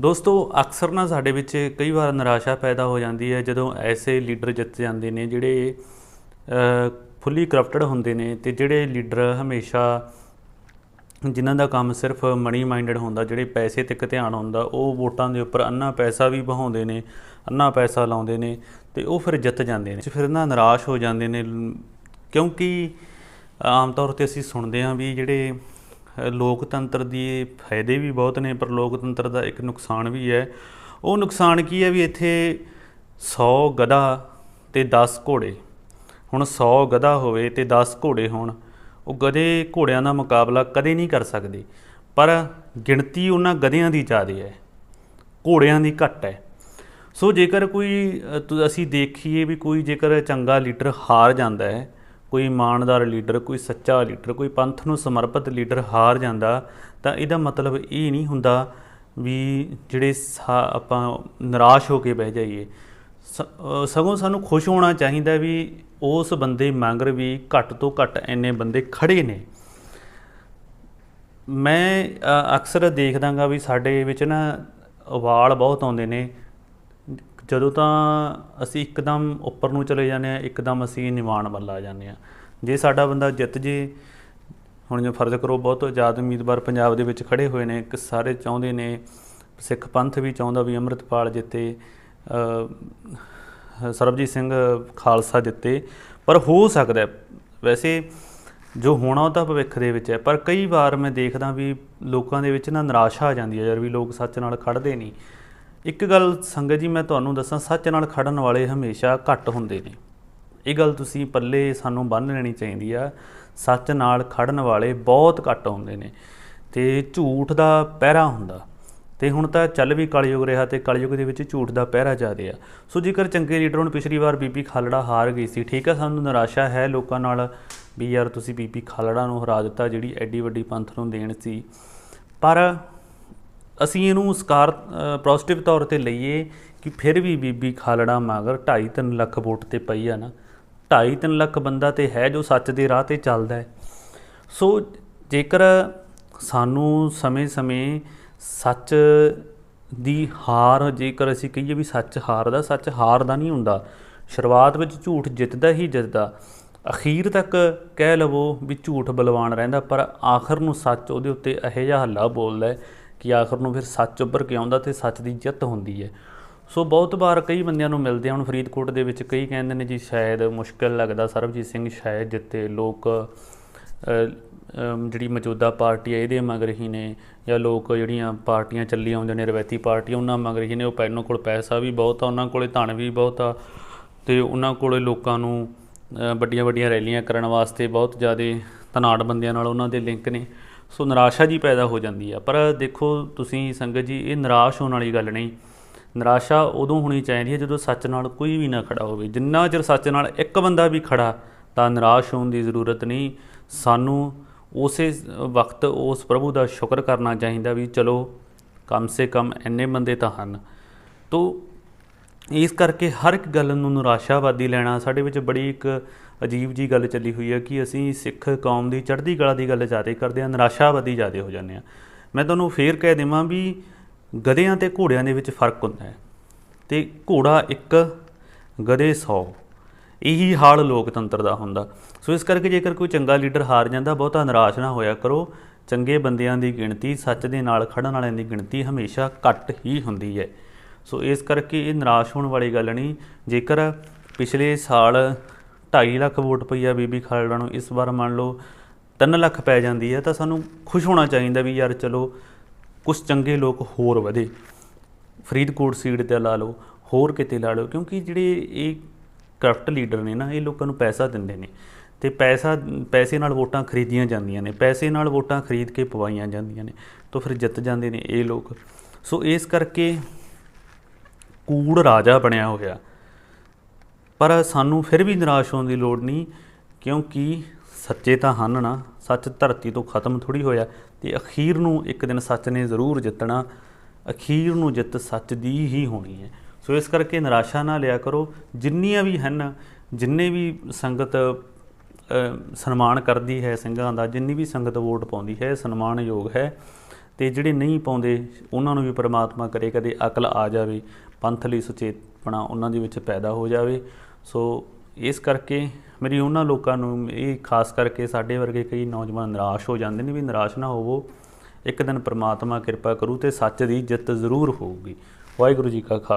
ਦੋਸਤੋ, ਅਕਸਰ ਨਾ ਸਾਡੇ ਵਿੱਚ ਕਈ ਵਾਰ ਨਿਰਾਸ਼ਾ ਪੈਦਾ ਹੋ ਜਾਂਦੀ ਹੈ ਜਦੋਂ ਐਸੇ ਲੀਡਰ ਜਿੱਤ ਜਾਂਦੇ ਨੇ ਜਿਹੜੇ ਫੁੱਲੀ ਕਰਪਟਡ ਹੁੰਦੇ ਨੇ ਤੇ ਜਿਹੜੇ ਲੀਡਰ ਹਮੇਸ਼ਾ ਜਿਨ੍ਹਾਂ ਦਾ ਕੰਮ ਸਿਰਫ ਮਨੀ ਮਾਈਂਡਡ ਹੁੰਦਾ, ਜਿਹੜੇ ਪੈਸੇ ਤੱਕ ਧਿਆਨ ਹੁੰਦਾ, ਉਹ ਵੋਟਾਂ ਦੇ ਉੱਪਰ ਅੰਨਾ ਪੈਸਾ ਵੀ ਬਹਾਉਂਦੇ ਨੇ, ਅੰਨਾ ਪੈਸਾ ਲਾਉਂਦੇ ਨੇ ਤੇ ਉਹ ਫਿਰ ਜਿੱਤ ਜਾਂਦੇ ਨੇ। ਫਿਰ ਨਾ ਨਿਰਾਸ਼ ਹੋ ਜਾਂਦੇ ਨੇ, ਕਿਉਂਕਿ ਆਮ ਤੌਰ ਤੇ ਅਸੀਂ ਸੁਣਦੇ ਹਾਂ ਵੀ ਜਿਹੜੇ ਲੋਕਤੰਤਰ ਦੀ ਫਾਇਦੇ ਵੀ ਬਹੁਤ ਨੇ, ਪਰ ਲੋਕਤੰਤਰ ਦਾ ਇੱਕ ਨੁਕਸਾਨ ਵੀ ਹੈ। ਉਹ ਨੁਕਸਾਨ ਕੀ ਹੈ ਵੀ ਇੱਥੇ 100 ਗਧਾ ਤੇ 10 ਘੋੜੇ। ਹੁਣ 100 ਗਧਾ ਹੋਵੇ ਤੇ 10 ਘੋੜੇ ਹੋਣ, ਉਹ ਗਧੇ ਘੋੜਿਆਂ ਦਾ ਮੁਕਾਬਲਾ ਕਦੇ ਨਹੀਂ ਕਰ ਸਕਦੇ। ਪਰ ਗਿਣਤੀ ਉਹਨਾਂ ਗਧਿਆਂ ਦੀ ਜ਼ਿਆਦਾ ਹੈ, ਘੋੜਿਆਂ ਦੀ ਘੱਟ ਹੈ। ਸੋ ਜੇਕਰ ਕੋਈ ਅਸੀਂ ਦੇਖੀਏ ਵੀ ਕੋਈ ਜੇਕਰ ਚੰਗਾ ਲੀਡਰ ਹਾਰ ਜਾਂਦਾ ਹੈ ਕੋਈ ਇਮਾਨਦਾਰ ਲੀਡਰ ਕੋਈ ਸੱਚਾ ਲੀਡਰ ਕੋਈ ਪੰਥ ਨੂੰ ਸਮਰਪਿਤ ਲੀਡਰ ਹਾਰ ਜਾਂਦਾ ਤਾਂ ਇਹਦਾ ਮਤਲਬ ਇਹ ਨਹੀਂ ਹੁੰਦਾ ਵੀ ਜਿਹੜੇ ਸਾ- ਆਪਾਂ ਨਿਰਾਸ਼ ਹੋ ਕੇ ਬਹਿ ਜਾਈਏ। ਸ- ਸਗੋਂ ਸਾਨੂੰ ਖੁਸ਼ ਹੋਣਾ ਚਾਹੀਦਾ ਵੀ ਉਸ ਬੰਦੇ ਮੰਗਰ ਵੀ ਘੱਟ ਤੋਂ ਘੱਟ ਇੰਨੇ ਬੰਦੇ ਖੜੇ ਨੇ। ਮੈਂ ਅ, ਅਕਸਰ ਦੇਖਦਾਗਾ ਵੀ ਸਾਡੇ ਵਿੱਚ ਨਾ ਵਾਲ ਬਹੁਤ ਆਉਂਦੇ ਨੇ। ਜਦੋਂ ਤਾਂ ਅਸੀਂ ਇੱਕਦਮ ਉੱਪਰ ਨੂੰ ਚਲੇ ਜਾਂਦੇ ਆ ਇੱਕਦਮ ਅਸੀਂ ਨਿਵਾਣ ਵੱਲ ਆ ਜਾਂਦੇ ਆ ਜੇ ਸਾਡਾ ਬੰਦਾ ਜਿੱਤ ਜੇ, ਹੁਣ ਜੇ ਫਰਜ਼ ਕਰੋ ਬਹੁਤ ਆਜ਼ਾਦ ਉਮੀਦਵਾਰ ਪੰਜਾਬ ਦੇ ਵਿੱਚ ਖੜੇ ਹੋਏ ਨੇ ਕਿ ਸਾਰੇ ਚਾਹੁੰਦੇ ਨੇ, ਸਿੱਖ ਪੰਥ ਵੀ ਚਾਹੁੰਦਾ ਵੀ ਅੰਮ੍ਰਿਤਪਾਲ ਜਿੱਤੇ ਸਰਬਜੀਤ ਸਿੰਘ ਖਾਲਸਾ ਜਿੱਤੇ, ਪਰ ਹੋ ਸਕਦਾ ਵੈਸੇ ਜੋ ਹੋਣਾ ਉਹ ਤਾਂ ਭਵਿੱਖ ਦੇ ਵਿੱਚ ਹੈ, ਪਰ ਕਈ ਵਾਰ ਮੈਂ ਦੇਖਦਾ ਵੀ ਲੋਕਾਂ ਦੇ ਵਿੱਚ ਨਾ ਨਿਰਾਸ਼ਾ ਆ ਜਾਂਦੀ ਹੈ ਯਾਰ ਵੀ ਲੋਕ ਸੱਚ ਨਾਲ ਖੜਦੇ ਨਹੀਂ। ਇੱਕ ਗੱਲ ਸੰਗਤ ਜੀ ਮੈਂ ਤੁਹਾਨੂੰ ਦੱਸਾਂ, ਸੱਚ ਨਾਲ ਖੜਨ ਵਾਲੇ ਹਮੇਸ਼ਾ ਘੱਟ ਹੁੰਦੇ ਨੇ। ਇਹ ਗੱਲ ਤੁਸੀਂ ਪੱਲੇ ਸਾਨੂੰ ਬੰਨ੍ਹ ਲੈਣੀ ਚਾਹੀਦੀ ਆ, ਸੱਚ ਨਾਲ ਖੜਨ ਵਾਲੇ ਬਹੁਤ ਘੱਟ ਹੁੰਦੇ ਨੇ ਤੇ ਝੂਠ ਦਾ ਪਹਿਰਾ ਹੁੰਦਾ। ਤੇ ਹੁਣ ਤਾਂ ਚੱਲ ਵੀ ਕਲਯੁਗ ਰਿਹਾ ਤੇ ਕਲਯੁਗ ਦੇ ਵਿੱਚ ਝੂਠ ਦਾ ਪਹਿਰਾ ਜ਼ਿਆਦੇ ਆ। ਸੋ ਜੇਕਰ ਚੰਗੇ ਲੀਡਰ ਹੁਣ ਪਿਛਲੀ ਵਾਰ ਬੀਬੀ ਖਾਲੜਾ ਹਾਰ ਗਈ ਸੀ, ਠੀਕ ਆ, ਸਾਨੂੰ ਨਿਰਾਸ਼ਾ ਹੈ ਲੋਕਾਂ ਨਾਲ ਵੀ ਯਾਰ ਤੁਸੀਂ ਬੀਬੀ ਖਾਲੜਾ ਨੂੰ ਹਰਾ ਦਿੱਤਾ, ਜਿਹੜੀ ਐਡੀ ਵੱਡੀ ਪੰਥ ਨੂੰ ਦੇਣ ਸੀ। ਪਰ ਅਸੀਂ ਇਹਨੂੰ ਸਕਾਰ ਪੋਜ਼ਿਟਿਵ ਤੌਰ ਤੇ ਲਈਏ ਕਿ ਫਿਰ ਵੀ ਬੀਬੀ ਖਾਲੜਾ ਮਗਰ 2.5 ਲੱਖ ਵੋਟ ਤੇ ਪਈ ਆ ਨਾ। 2.5 ਲੱਖ ਬੰਦਾ ਤੇ ਹੈ ਜੋ ਸੱਚ ਦੇ ਰਾਹ ਤੇ ਚੱਲਦਾ ਹੈ। ਸੋ ਜੇਕਰ ਸਾਨੂੰ ਸਮੇਂ-ਸਮੇਂ ਸੱਚ ਦੀ ਹਾਰ, ਜੇਕਰ ਅਸੀਂ ਕਹੀਏ ਵੀ ਸੱਚ ਹਾਰਦਾ ਸੱਚ ਹਾਰਦਾ ਨਹੀਂ ਹੁੰਦਾ। ਸ਼ੁਰੂਆਤ ਵਿੱਚ ਝੂਠ ਜਿੱਤਦਾ ਹੀ ਜਿੱਤਦਾ। ਅਖੀਰ ਤੱਕ ਕਹਿ ਲਵੋ ਵੀ ਝੂਠ ਬਲਵਾਨ ਰਹਿੰਦਾ, ਪਰ ਆਖਰ ਨੂੰ ਸੱਚ ਉਹਦੇ ਉੱਤੇ ਇਹੋ ਜਿਹਾ ਹੱਲਾ ਬੋਲਦਾ ਕਿ ਆਖਰ ਨੂੰ ਫਿਰ ਸੱਚ ਉੱਭਰ ਕੇ ਆਉਂਦਾ ਤੇ ਸੱਚ ਦੀ ਜਿੱਤ ਹੁੰਦੀ ਹੈ। ਸੋ ਬਹੁਤ ਵਾਰ ਕਈ ਬੰਦਿਆਂ ਨੂੰ ਮਿਲਦੇ ਆ, ਹੁਣ ਫਰੀਦਕੋਟ ਦੇ ਵਿੱਚ ਕਈ ਕਹਿੰਦੇ ਨੇ ਜੀ ਸ਼ਾਇਦ ਮੁਸ਼ਕਿਲ ਲੱਗਦਾ, ਸਰਬਜੀਤ ਸਿੰਘ ਸ਼ਾਇਦ ਜਿੱਤੇ ਲੋਕ ਜਿਹੜੀ ਮੌਜੂਦਾ ਪਾਰਟੀ ਹੈ ਇਹਦੇ ਮਗਰ ਹੀ ਨੇ, ਜਾਂ ਲੋਕ ਜਿਹੜੀਆਂ ਪਾਰਟੀਆਂ ਚੱਲੀ ਆਉਂਦੀਆਂ ਨੇ, ਰਵਾਇਤੀ ਪਾਰਟੀਆਂ ਉਹਨਾਂ ਮਗਰ ਹੀ ਨੇ, ਉਹ ਪੈਨੋਂ ਕੋਲ ਪੈਸਾ ਵੀ ਬਹੁਤ ਆ, ਉਹਨਾਂ ਕੋਲੇ ਧਨ ਵੀ ਬਹੁਤ ਆ, ਤੇ ਉਹਨਾਂ ਕੋਲੇ ਲੋਕਾਂ ਨੂੰ ਵੱਡੀਆਂ ਵੱਡੀਆਂ ਰੈਲੀਆਂ ਕਰਨ ਵਾਸਤੇ ਬਹੁਤ ਜ਼ਿਆਦਾ ਧਨਾੜ ਬੰਦਿਆਂ ਨਾਲ ਉਹਨਾਂ ਦੇ ਲਿੰਕ ਨੇ। ਸੋ ਨਿਰਾਸ਼ਾ ਜੀ ਪੈਦਾ ਹੋ ਜਾਂਦੀ ਆ। ਪਰ ਦੇਖੋ, ਤੁਸੀਂ ਸੰਗਤ ਜੀ, ਇਹ ਨਿਰਾਸ਼ ਹੋਣ ਵਾਲੀ ਗੱਲ ਨਹੀਂ। ਨਿਰਾਸ਼ਾ ਉਦੋਂ ਹੋਣੀ ਚਾਹੀਦੀ ਹੈ ਜਦੋਂ ਸੱਚ ਨਾਲ ਕੋਈ ਵੀ ਨਾ ਖੜਾ ਹੋਵੇ। ਜਿੰਨਾ ਚਿਰ ਸੱਚ ਨਾਲ ਇੱਕ ਬੰਦਾ ਵੀ ਖੜਾ, ਤਾਂ ਨਿਰਾਸ਼ ਹੋਣ ਦੀ ਜ਼ਰੂਰਤ ਨਹੀਂ। ਸਾਨੂੰ ਉਸੇ ਵਕਤ ਉਸ ਪ੍ਰਭੂ ਦਾ ਸ਼ੁਕਰ ਕਰਨਾ ਚਾਹੀਦਾ ਵੀ ਚਲੋ, ਕਮ ਸੇ ਕਮ ਇੰਨੇ ਬੰਦੇ ਤਾਂ ਹਨ। ਤੋ ਇਸ ਕਰਕੇ ਹਰ ਇੱਕ ਗੱਲ ਨੂੰ ਨਿਰਾਸ਼ਾਵਾਦੀ ਲੈਣਾ ਸਾਡੇ ਵਿੱਚ ਬੜੀ ਇੱਕ ਅਜੀਬ ਜੀ ਗੱਲ ਚੱਲੀ ਹੋਈ ਹੈ ਕਿ ਅਸੀਂ ਸਿੱਖ ਕੌਮ ਦੀ ਚੜ੍ਹਦੀ ਕਲਾ ਦੀ ਗੱਲ ਜ਼ਿਆਦਾ ਕਰਦੇ ਹਾਂ, ਨਿਰਾਸ਼ਾਵਾਦੀ ਜ਼ਿਆਦਾ ਹੋ ਜਾਂਦੇ ਹਾਂ। ਮੈਂ ਤੁਹਾਨੂੰ ਫੇਰ ਕਹਿ ਦੇਵਾਂ ਵੀ ਗਧਿਆਂ ਤੇ ਘੋੜਿਆਂ ਦੇ ਵਿੱਚ ਫ਼ਰਕ ਹੁੰਦਾ ਹੈ ਤੇ ਘੋੜਾ ਇੱਕ, ਗਧੇ 100 ਇਹੀ ਹਾਲ ਲੋਕਤੰਤਰ ਦਾ ਹੁੰਦਾ। ਸੋ ਇਸ ਕਰਕੇ ਜੇਕਰ ਕੋਈ ਚੰਗਾ ਲੀਡਰ ਹਾਰ ਜਾਂਦਾ, ਬਹੁਤਾ ਨਿਰਾਸ਼ ਨਾ ਹੋਇਆ ਕਰੋ। ਚੰਗੇ ਬੰਦਿਆਂ ਦੀ ਗਿਣਤੀ, ਸੱਚ ਦੇ ਨਾਲ ਖੜਨ ਵਾਲਿਆਂ ਦੀ ਗਿਣਤੀ ਹਮੇਸ਼ਾ ਘੱਟ ਹੀ ਹੁੰਦੀ ਹੈ। ਸੋ ਇਸ ਕਰਕੇ ਇਹ ਨਿਰਾਸ਼ ਹੋਣ ਵਾਲੀ ਗੱਲ ਨਹੀਂ। ਜੇਕਰ ਪਿਛਲੇ ਸਾਲ 2.5 ਲੱਖ ਵੋਟ ਪਈ ਆ ਬੀਬੀ ਖਾਲੜਾ ਨੂੰ, ਇਸ ਵਾਰ ਮੰਨ ਲਓ 3 ਲੱਖ ਪੈ ਜਾਂਦੀ ਹੈ ਤਾਂ ਸਾਨੂੰ ਖੁਸ਼ ਹੋਣਾ ਚਾਹੀਦਾ ਵੀ ਯਾਰ ਚਲੋ ਕੁਝ ਚੰਗੇ ਲੋਕ ਹੋਰ ਵਧੇ। ਫਰੀਦਕੋਟ ਸੀਟ ਤੇ ਲਾ ਲਓ, ਹੋਰ ਕਿਤੇ ਲਾ ਲਓ, ਕਿਉਂਕਿ ਜਿਹੜੇ ਇਹ ਕਰਪਟ ਲੀਡਰ ਨੇ ਨਾ, ਇਹ ਲੋਕਾਂ ਨੂੰ ਪੈਸਾ ਦਿੰਦੇ ਨੇ ਤੇ ਪੈਸਾ, ਪੈਸੇ ਨਾਲ ਵੋਟਾਂ ਖਰੀਦੀਆਂ ਜਾਂਦੀਆਂ ਨੇ, ਪੈਸੇ ਨਾਲ ਵੋਟਾਂ ਖਰੀਦ ਕੇ ਪਵਾਈਆਂ ਜਾਂਦੀਆਂ ਨੇ, ਤਾਂ ਫਿਰ ਜਿੱਤ ਜਾਂਦੇ ਨੇ ਇਹ ਲੋਕ। ਸੋ ਇਸ ਕਰਕੇ ਕੂੜ ਰਾਜਾ ਬਣਿਆ ਹੋਇਆ। ਪਰ ਸਾਨੂੰ ਫਿਰ ਵੀ ਨਿਰਾਸ਼ ਹੋਣ ਦੀ ਲੋੜ ਨਹੀਂ, ਕਿਉਂਕਿ ਸੱਚੇ ਤਾਂ ਹਨ ਨਾ, ਸੱਚ ਧਰਤੀ ਤੋਂ ਖਤਮ ਥੋੜੀ ਹੋਇਆ। ਤੇ ਅਖੀਰ ਨੂੰ ਇੱਕ ਦਿਨ ਸੱਚ ਨੇ ਜ਼ਰੂਰ ਜਿੱਤਣਾ, ਅਖੀਰ ਨੂੰ ਜਿੱਤ ਸੱਚ ਦੀ ਹੀ ਹੋਣੀ ਹੈ। ਸੋ ਇਸ ਕਰਕੇ ਨਿਰਾਸ਼ਾ ਨਾ ਲਿਆ ਕਰੋ। ਜਿੰਨੀਆਂ ਵੀ ਹਨ, ਜਿੰਨੇ ਵੀ ਸੰਗਤ ਸਨਮਾਨ ਕਰਦੀ ਹੈ ਸਿੰਘਾਂ ਦਾ, ਜਿੰਨੀ ਵੀ ਸੰਗਤ ਵੋਟ ਪਾਉਂਦੀ ਹੈ, ਸਨਮਾਨਯੋਗ ਹੈ। ਤੇ ਜਿਹੜੇ ਨਹੀਂ ਪਾਉਂਦੇ, ਉਹਨਾਂ ਨੂੰ ਵੀ ਪਰਮਾਤਮਾ ਕਰੇ, ਕਦੇ ਅਕਲ ਆ ਜਾਵੇ। ਪੰਥ ਲਈ ਸੁਚੇਤਪਣਾ ਉਹਨਾਂ ਦੇ ਵਿੱਚ ਪੈਦਾ ਹੋ ਜਾਵੇ। ਸੋ ਇਸ ਕਰਕੇ ਮੇਰੀ ਉਹਨਾਂ ਲੋਕਾਂ ਨੂੰ ਇਹ ਖਾਸ ਕਰਕੇ ਸਾਡੇ ਵਰਗੇ ਕਈ ਨੌਜਵਾਨ ਨਿਰਾਸ਼ ਹੋ ਜਾਂਦੇ ਨੇ ਵੀ ਨਿਰਾਸ਼ ਨਾ ਹੋਵੋ। ਇੱਕ ਦਿਨ ਪ੍ਰਮਾਤਮਾ ਕਿਰਪਾ ਕਰੂ ਤੇ ਸੱਚ ਦੀ ਜਿੱਤ ਜ਼ਰੂਰ ਹੋਊਗੀ। ਵਾਹਿਗੁਰੂ ਜੀ ਕਾ ਖਾਲਸਾ।